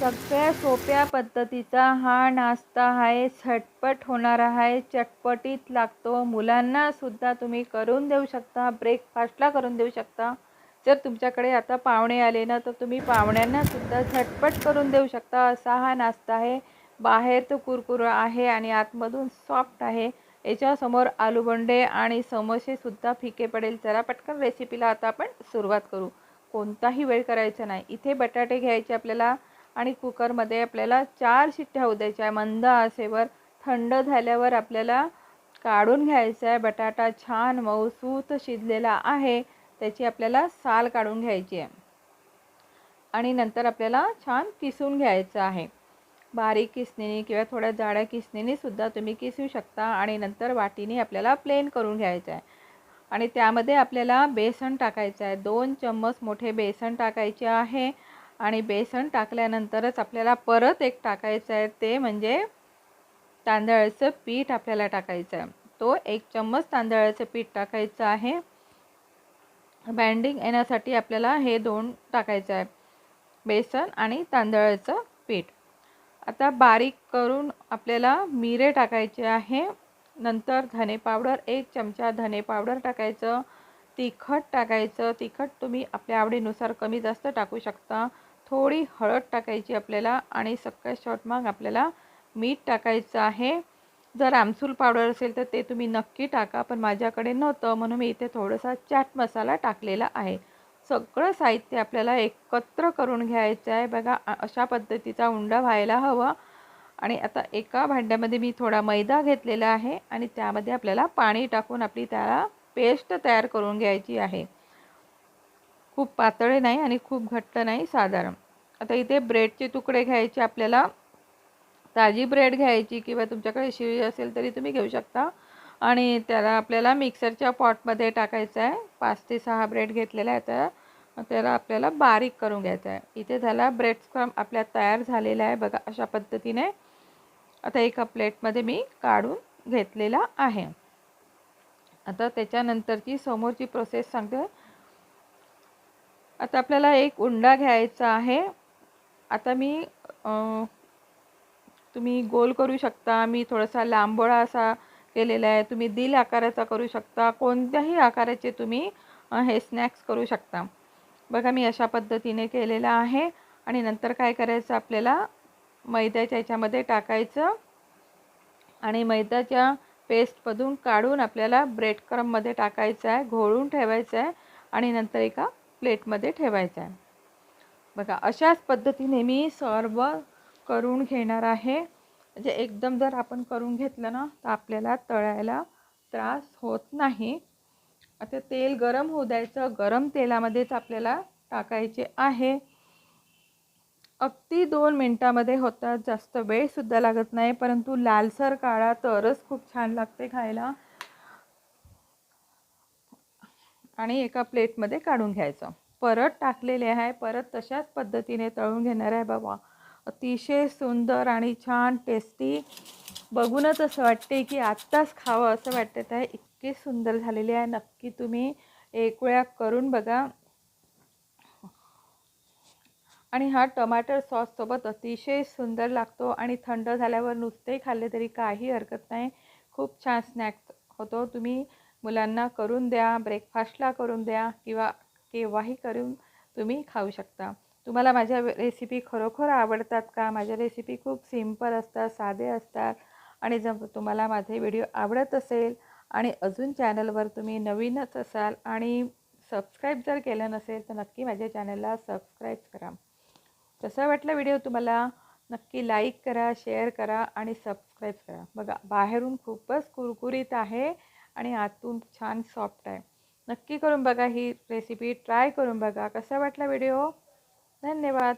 सगळ्या सोप्या पद्धतीचा हा नाश्ता आहे. झटपट होणारा आहे. चटपटीत लागतो. मुलांना सुद्धा तुम्ही करून देऊ शकता. ब्रेकफास्टला करून देऊ शकता. जर तुमच्याकडे आता पाहुणे आले ना तर तुम्ही पाहुण्यांना सुद्धा झटपट करून देऊ शकता. असा हा नाश्ता आहे. बाहेर तो कुरकुर आहे आणि आतमधून सॉफ्ट आहे. याच्यासमोर आलूबंडे आणि समोसेसुद्धा फिके पडेल. जरा पटकन रेसिपीला आता आपण सुरुवात करू. कोणताही वेळ करायचा नाही. इथे बटाटे घ्यायचे आपल्याला. आणि कुकरमध्ये आपल्याला चार शिट्ट्या होऊ द्यायच्या आहे. मंद आसेवर थंड झाल्यावर आपल्याला काढून घ्यायचा आहे. बटाटा छान मऊसूत शिजलेला आहे. त्याची आपल्याला साल काढून घ्यायची आहे. आणि नंतर आपल्याला छान किसून घ्यायचं आहे. बारीक किसणीने किंवा थोड्या जाड्या किसणीने सुद्धा तुम्ही किसू शकता आणि नंतर वाटीने आपल्याला प्लेन करून घ्यायचं आहे. आणि त्यामध्ये आपल्याला बेसन टाकायचं आहे. दोन चम्मच मोठे बेसन टाकायचे आहे. आणि बेसन टाकल्यानंतरच आपल्याला परत एक टाकायचं आहे ते म्हणजे तांदळाचं पीठ आपल्याला टाकायचं आहे. तो एक चम्मच तांदळाचं पीठ टाकायचं आहे. बँडिंग येण्यासाठी आपल्याला हे दोन टाकायचं आहे. बेसन आणि तांदळाचं पीठ. आता बारीक करून आपल्याला मिरे टाकायचे आहे. नंतर धने पावडर एक चमचा धने पावडर टाकायचं. तिखट टाकायचं. तिखट तुम्ही आपल्या आवडीनुसार कमी जास्त टाकू शकता. थोडी हळद टाकायची आपल्याला आणि सगळ्यात शॉर्ट मग आपल्याला मीठ टाकायचं आहे. जर आमसूल पावडर असेल तर ते तुम्ही नक्की टाका पण माझ्याकडे नव्हतं म्हणून मी इथे थोडासा चाट मसाला टाकलेला आहे. सगळं साहित्य आपल्याला एकत्र करून घ्यायचं आहे. बघा अशा पद्धतीचा उंडा व्हायला हवा. आणि आता एका भांड्यामध्ये मी थोडा मैदा घेतलेला आहे आणि त्यामध्ये आपल्याला पाणी टाकून आपली त्याला पेस्ट तयार करून घ्यायची आहे. खूप पातळे नाही आणि खूप घट्ट नाही साधारण. आता इथे ब्रेडचे तुकडे घ्यायचे आपल्याला ताजी ब्रेड घ्यायची किंवा तुमच्याकडे शिळी असेल तरी तुम्ही घेऊ शकता. आणि त्याला आपल्याला मिक्सरच्या पॉटमध्ये टाकायचं आहे. पाच ते सहा ब्रेड घेतलेला आहे तर त्याला आपल्याला बारीक करून घ्यायचं आहे. इथे झाला ब्रेड स्क्रम आपल्या तयार झालेला आहे. बघा अशा पद्धतीने आता एका प्लेटमध्ये मी काढून घेतलेला आहे. आता त्याच्यानंतरची समोरची प्रोसेस सांगते. आता आपल्याला एक उंडा घ्यायचा आहे. आता मी तुम्ही गोल करू शकता. मी थोडासा लांबोळा असा केलेला आहे. तुम्ही दिल आकाराचा करू शकता. कोणत्याही आकाराचे तुम्ही हे स्नॅक्स करू शकता. बघा मी अशा पद्धतीने केलेला आहे. आणि नंतर काय करायचं? आपल्याला मैद्याच्या याच्यामध्ये टाकायचं. आणि मैद्याच्या पेस्टमधून काढून आपल्याला ब्रेड क्रममध्ये टाकायचं आहे. घोळून ठेवायचं आहे. आणि नंतर एका प्लेटमध्ये ठेवायचं आहे. बघा अशाच पद्धतीने मी सर्व करून घेणार आहे. म्हणजे एकदम जर आपण करून घेतलं ना तर आपल्याला तळायला त्रास होत नाही. आता तेल गरम होऊ द्यायचं गरम तेलामध्येच आपल्याला टाकायचे आहे. अगदी दोन मिनटामध्ये होतात जास्त वेळसुद्धा लागत नाही परंतु लालसर काळा तरच खूप छान लागते खायला. आणि एका प्लेटमध्ये काढून घ्यायचं. परत टाकलेले आहे परत तशाच पद्धतीने तळून घेणार आहे बाबा. अतिशय सुंदर आणि छान टेस्टी बघूनच असं वाटते की आत्ताच खावं असं वाटत. आहे इतके सुंदर झालेले आहे. नक्की तुम्ही एक वेळा करून बघा. आणि हा टमाटर सॉससोबत अतिशय सुंदर लागतो आणि थंड झाल्यावर नुसते खाल्ले तरी काही हरकत नाही. खूप छान स्नॅक्स होतो. तुम्ही मुलांना करून द्या ब्रेकफास्टला करून द्या किंवा केव्हाही करून तुम्ही खाऊ शकता. तुम्हाला माझ्या रेसिपी खरोखर आवडतात का? माझ्या रेसिपी खूप सिंपल असतात साधे असतात आणि जर तुम्हाला माझे व्हिडिओ आवडत असेल आणि अजून चॅनलवर तुम्ही नवीनच असाल आणि सबस्क्राईब जर केलं नसेल तर नक्की माझ्या चॅनलला सबस्क्राईब करा. कसं वाटलं व्हिडिओ तुम्हाला नक्की लाईक करा शेअर करा आणि सबस्क्राईब करा. बघा बाहेरून खूपच कुरकुरीत आहे आणि आतून छान सॉफ्ट आहे. नक्की करून बघा ही रेसिपी ट्राय करून बघा. कसा वाटला व्हिडिओ धन्यवाद.